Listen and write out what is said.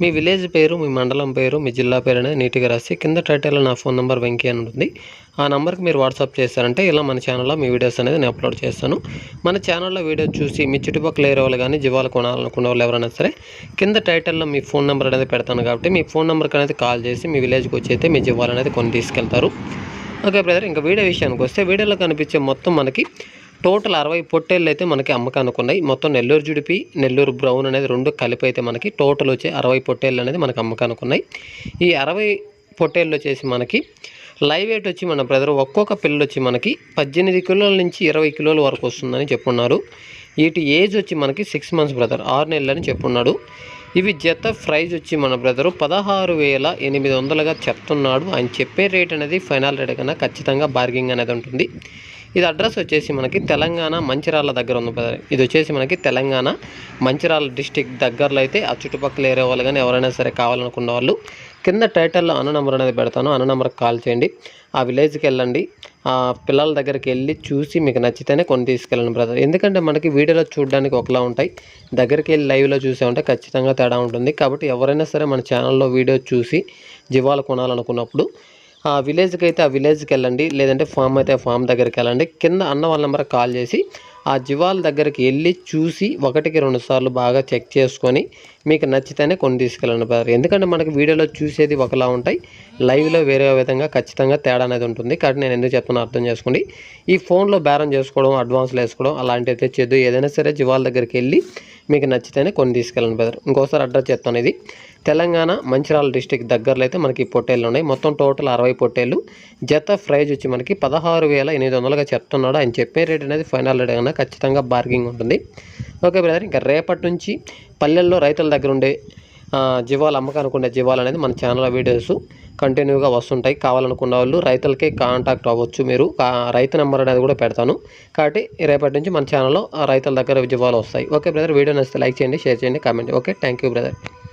మీ village పేరు మీ మండలం పేరు మీ జిల్లా పేరు అనేది నీట్గా రాసి కింద టైటిల్లో నా ఫోన్ నెంబర్ వెంకీ అని ఉంటుంది. ఆ నెంబర్కి మీరు వాట్సాప్ చేస్తారంటే ఇలా మన ఛానల్లో మీ వీడియోస్ అనేది నేను అప్లోడ్ చేస్తాను. మన ఛానల్లో వీడియో చూసి మీ చుట్టుపక్కల ఏరే వాళ్ళు కానీ జీవాలు కొనాలనుకునే వాళ్ళు ఎవరైనా సరే కింద టైటిల్లో మీ ఫోన్ నెంబర్ అనేది పెడతాను కాబట్టి మీ ఫోన్ నెంబర్కి అనేది కాల్ చేసి మీ విలేజ్కి వచ్చి అయితే మీ జీవాలు అనేది కొన్ని తీసుకెళ్తారు. ఓకే బ్రదర్ ఇంకా వీడియో విషయానికి వస్తే వీడియోలో కనిపించే మొత్తం మనకి టోటల్ అరవై పొట్టేళ్ళు అయితే మనకి అమ్మకానికి ఉన్నాయి మొత్తం నెల్లూరు జుడిపి నెల్లూరు బ్రౌన్ అనేది రెండు కలిపి అయితే మనకి టోటల్ వచ్చి అరవై పొట్టేళ్ళు అనేది మనకి అమ్మకానికి ఉన్నాయి ఈ అరవై పొట్టేళ్ళు వచ్చేసి మనకి లైవ్ వెయిట్ వచ్చి మన బ్రదర్ ఒక్కొక్క పిల్లలు వచ్చి మనకి పద్దెనిమిది కిలోల నుంచి ఇరవై కిలోల వరకు వస్తుందని చెప్పున్నారు. వీటి ఏజ్ వచ్చి మనకి సిక్స్ మంత్స్ బ్రదర్ ఆరు నెలలని చెప్పున్నాడు ఇవి జత ప్రైజ్ వచ్చి మన బ్రదరు పదహారు వేల ఎనిమిది వందలుగా చెప్తున్నాడు. ఆయన చెప్పే రేట్ అనేది ఫైనల్ రేట్ కన్నా ఖచ్చితంగా బార్గింగ్ అనేది ఉంటుంది. ఇది అడ్రస్ వచ్చేసి మనకి తెలంగాణ మంచిరాల దగ్గర ఉంది బ్రదర్ ఇది వచ్చేసి మనకి తెలంగాణ మంచిరాల డిస్టిక్ దగ్గరలో అయితే ఆ చుట్టుపక్కల ఏరే వాళ్ళు కానీ ఎవరైనా సరే కావాలనుకున్న వాళ్ళు కింద టైటిల్లో అన్న నెంబర్ అనేది పెడతాను. అన్న నెంబర్కి కాల్ చేయండి. ఆ విలేజ్కి వెళ్ళండి. ఆ పిల్లల దగ్గరికి వెళ్ళి చూసి మీకు నచ్చితేనే కొన్ని తీసుకెళ్ళండి బ్రదర్. ఎందుకంటే మనకి వీడియోలో చూడడానికి ఒకలా ఉంటాయి. దగ్గరికి వెళ్ళి లైవ్లో చూసే ఉంటే ఖచ్చితంగా తేడా ఉంటుంది. కాబట్టి ఎవరైనా సరే మన ఛానల్లో వీడియో చూసి జీవాలు కొనాలనుకున్నప్పుడు ఆ విలేజ్కి అయితే ఆ విలేజ్కి వెళ్ళండి లేదంటే ఫామ్ అయితే ఫామ్ దగ్గరికి వెళ్ళండి కింద అన్న వాళ్ళ నెంబర్ కాల్ చేసి ఆ జీవాల దగ్గరికి వెళ్ళి చూసి ఒకటికి రెండు సార్లు బాగా చెక్ చేసుకొని మీకు నచ్చితేనే కొని తీసుకెళ్ళండి బ్రదర్ ఎందుకంటే మనకి వీడియోలో చూసేది ఒకలా ఉంటాయి. లైవ్లో వేరే విధంగా ఖచ్చితంగా తేడా అనేది ఉంటుంది. కాబట్టి నేను ఎందుకు చెప్తున్నా అర్థం చేసుకోండి. ఈ ఫోన్లో బేరం చేసుకోవడం అడ్వాన్స్లు వేసుకోవడం అలాంటివి తెచ్చేద్దు ఏదైనా సరే జీవాల దగ్గరికి వెళ్ళి మీకు నచ్చితేనే కొని తీసుకెళ్ళండి బ్రదర్ ఇంకోసారి అడ్రస్ చెప్తాను ఇది. తెలంగాణ మంచిర్యాల డిస్టిక్ దగ్గరలో అయితే మనకి పొట్టేళ్ళు ఉన్నాయి. మొత్తం టోటల్ అరవై పొట్టేళ్ళు జత ప్రైజ్ వచ్చి మనకి పదహారు వేల ఎనిమిది వందలుగా చెప్తున్నాడు. ఆయన చెప్పే రేట్ అనేది ఫైనల్ రేట్ కూడా ఖచ్చితంగా బార్గింగ్ ఉంటుంది. ఓకే బ్రదర్ ఇంకా రేపటి నుంచి పల్లెల్లో రైతుల దగ్గర ఉండే జీవాలు అమ్మకానికి ఉండే జీవాలు అనేది మన ఛానల్ వీడియోస్ కంటిన్యూగా వస్తుంటాయి. కావాలనుకున్న వాళ్ళు రైతులకే కాంటాక్ట్ అవ్వచ్చు మీరు. రైతు నెంబర్ అనేది కూడా పెడతాను. కాబట్టి రేపటి నుంచి మన ఛానల్లో రైతుల దగ్గర జీవాలు వస్తాయి. ఓకే బ్రదర్ వీడియో నచ్చితే లైక్ చేయండి షేర్ చేయండి comment okay thank you brother